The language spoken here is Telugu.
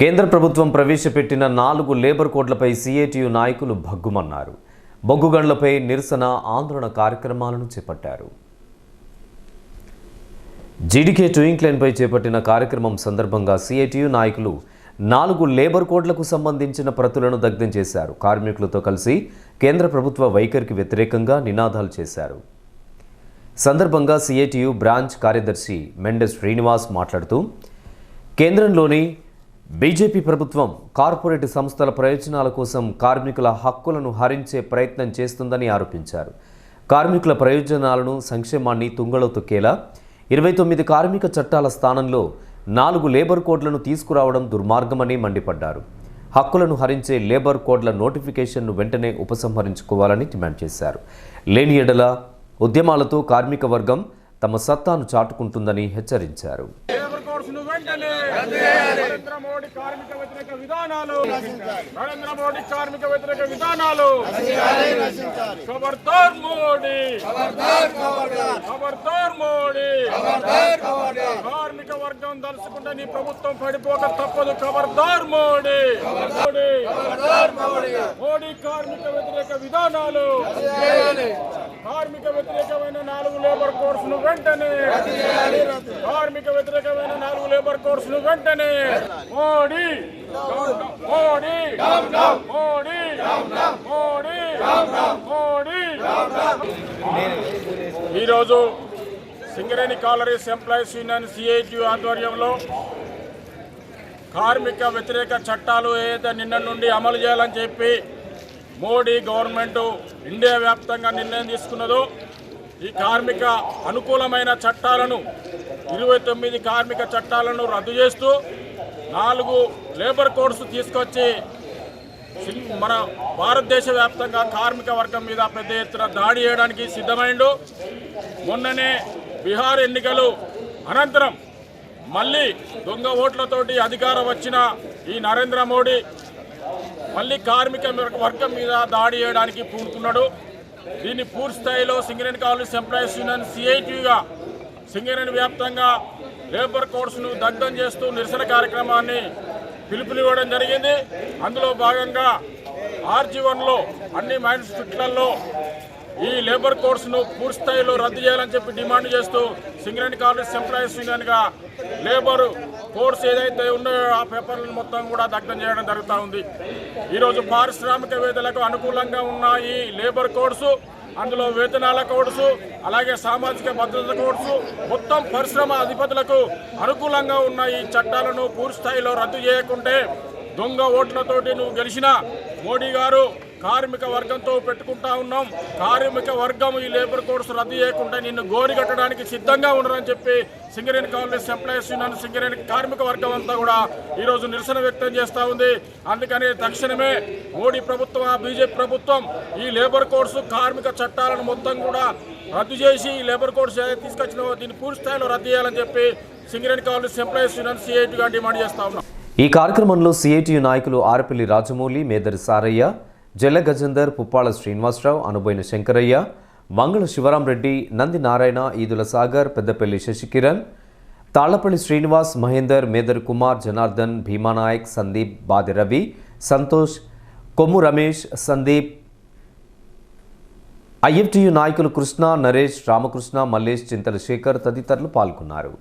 కేంద్ర ప్రభుత్వం ప్రవేశపెట్టిన నాలుగు లేబర్ కోడ్లపై సిఐటియు నాయకులు భగ్గుమన్నారు. బొగ్గుగండ్లపై నిరసన ఆందోళన కార్యక్రమాలను చేపట్టారు. జీడికే టూయింగ్ లైన్పై చేపట్టిన కార్యక్రమం సందర్భంగా సిఐటియు నాయకులు నాలుగు లేబర్ కోడ్లకు సంబంధించిన ప్రతులను దగ్ధం చేశారు. కార్మికులతో కలిసి కేంద్ర ప్రభుత్వ వైఖరికి వ్యతిరేకంగా నినాదాలు చేశారు. సందర్భంగా సిఐటియు బ్రాంచ్ కార్యదర్శి మెండెస్ శ్రీనివాస్ మాట్లాడుతూ కేంద్రంలోని బీజేపీ ప్రభుత్వం కార్పొరేట్ సంస్థల ప్రయోజనాల కోసం కార్మికుల హక్కులను హరించే ప్రయత్నం చేస్తుందని ఆరోపించారు. కార్మికుల ప్రయోజనాలను సంక్షేమాన్ని తుంగలో తొక్కేలా ఇరవై తొమ్మిది కార్మిక చట్టాల స్థానంలో నాలుగు లేబర్ కోడ్లను తీసుకురావడం దుర్మార్గమని మండిపడ్డారు. హక్కులను హరించే లేబర్ కోడ్ల నోటిఫికేషన్ను వెంటనే ఉపసంహరించుకోవాలని డిమాండ్ చేశారు. లేని ఎడల ఉద్యమాలతో కార్మిక వర్గం తమ సత్తాను చాటుకుంటుందని హెచ్చరించారు. కోర్సును వెంటనే నరేంద్ర మోడీ కార్మిక వ్యతిరేక విధానాలు నరేంద్ర మోడీ కార్మిక వ్యతిరేక విధానాలు ఖబర్దార్ మోడీ ఖబర్దార్ మోడీ కార్మిక వర్గం దలుచుకుంటే నీ ప్రభుత్వం పడిపోక తప్పదు. ఖబర్దార్ మోడీ మోడీ మోడీ కార్మిక వ్యతిరేక విధానాలు. కార్మిక వ్యతిరేకమైన నాలుగు లేబర్ కోర్సును వెంటనే. కార్మిక వ్యతిరేకమైన నాలుగు లేబర్ కోర్సును వెంటనే. మోడీ. మోడీ. మోడీ. మోడీ. మోడీ. ఈరోజు Singareni collieries employees union CIT ఆధ్వర్యంలో కార్మిక వ్యతిరేక చట్టాలు ఏదైతే నిన్న నుండి అమలు చేయాలని చెప్పి మోడీ గవర్నమెంట్ ఇండియా వ్యాప్తంగా నిర్ణయం తీసుకున్నదో ఈ కార్మిక అనుకూలమైన చట్టాలను ఇరవై తొమ్మిది కార్మిక చట్టాలను రద్దు చేస్తూ నాలుగు లేబర్ కోడ్స్ తీసుకొచ్చి మన భారతదేశ వ్యాప్తంగా కార్మిక వర్గం మీద పెద్ద ఎత్తున దాడి చేయడానికి సిద్ధమైండు. మొన్ననే బీహార్ ఎన్నికలు అనంతరం మళ్ళీ దొంగ ఓట్లతోటి అధికారం వచ్చిన ఈ నరేంద్ర మోడీ మళ్ళీ కార్మిక వర్గం మీద దాడి చేయడానికి పూనుకున్నాడు. దీన్ని పూర్తి స్థాయిలో సింగరేణి కాలనీస్ ఎంప్లాయీస్ యూనియన్ సిఐటిగా సింగరేణి వ్యాప్తంగా లేబర్ కోడ్స్ను దగ్ధం చేస్తూ నిరసన కార్యక్రమాన్ని పిలుపునివ్వడం జరిగింది. అందులో భాగంగా ఆర్జీ వన్లో అన్ని మైన్స్ ఫిట్లలో ఈ లేబర్ కోర్సును పూర్తి స్థాయిలో రద్దు చేయాలని చెప్పి డిమాండ్ చేస్తూ సింగరేణి కాలేజ్ ఎంప్లాయీస్ యూనియన్గా లేబర్ కోర్స్ ఏదైతే ఉన్నాయో ఆ పేపర్లను మొత్తం కూడా దగ్ధం చేయడం జరుగుతూ ఉంది. ఈరోజు పారిశ్రామికవేత్తలకు అనుకూలంగా ఉన్న ఈ లేబర్ కోర్సు అందులో వేతనాల కోడ్సు అలాగే సామాజిక భద్రత కోడ్సు మొత్తం పరిశ్రమ అధిపతులకు అనుకూలంగా ఉన్న ఈ చట్టాలను పూర్తి స్థాయిలో రద్దు చేయకుంటే దొంగ ఓట్లతోటి నువ్వు గెలిచిన మోడీ గారు కార్మిక వర్గంతో పెట్టుకుంటా ఉన్నాం. కార్మిక వర్గం ఈ లేబర్ కోడ్స్ రద్దు చేయకుండా నిన్ను గోరి కట్టడానికి సిద్ధంగా ఉండరని చెప్పి Singareni collieries employees union Singareni కార్మిక వర్గం అంతా కూడా ఈరోజు నిరసన వ్యక్తం చేస్తూ ఉంది. అందుకని తక్షణమే మోడీ ప్రభుత్వం ఆ బీజేపీ ప్రభుత్వం ఈ లేబర్ కోడ్స్ కార్మిక చట్టాలను మొత్తం కూడా రద్దు చేసి ఈ లేబర్ కోడ్స్ ఏదైతే తీసుకొచ్చినో దీన్ని పూర్తి స్థాయిలో రద్దు చేయాలని చెప్పి సింగరేణి కాలనీస్ ఎంప్లాయీస్ యూనియన్ సిఐటిగా డిమాండ్ చేస్తా ఉన్నాం. ఈ కార్యక్రమంలో సిఐటియు నాయకులు ఆరపల్లి రాజమౌళి మేదరి సారయ్య జల్ల గజేందర్ పుప్పాళ శ్రీనివాసరావు అనుబోయిన శంకరయ్య మంగళ శివరాంరెడ్డి నంది నారాయణ ఈదుల సాగర్ పెద్దపల్లి శశికిరణ్ తాళ్ళపల్లి శ్రీనివాస్ మహేందర్ మేదర్ కుమార్ జనార్దన్ భీమానాయక్ సందీప్ బాది రవి సంతోష్ కొమ్ము రమేష్ సందీప్ ఐఎఫ్టియు నాయకులు కృష్ణ నరేష్ రామకృష్ణ మల్లేష్ చింతల శేఖర్ తదితరులు పాల్గొన్నారు.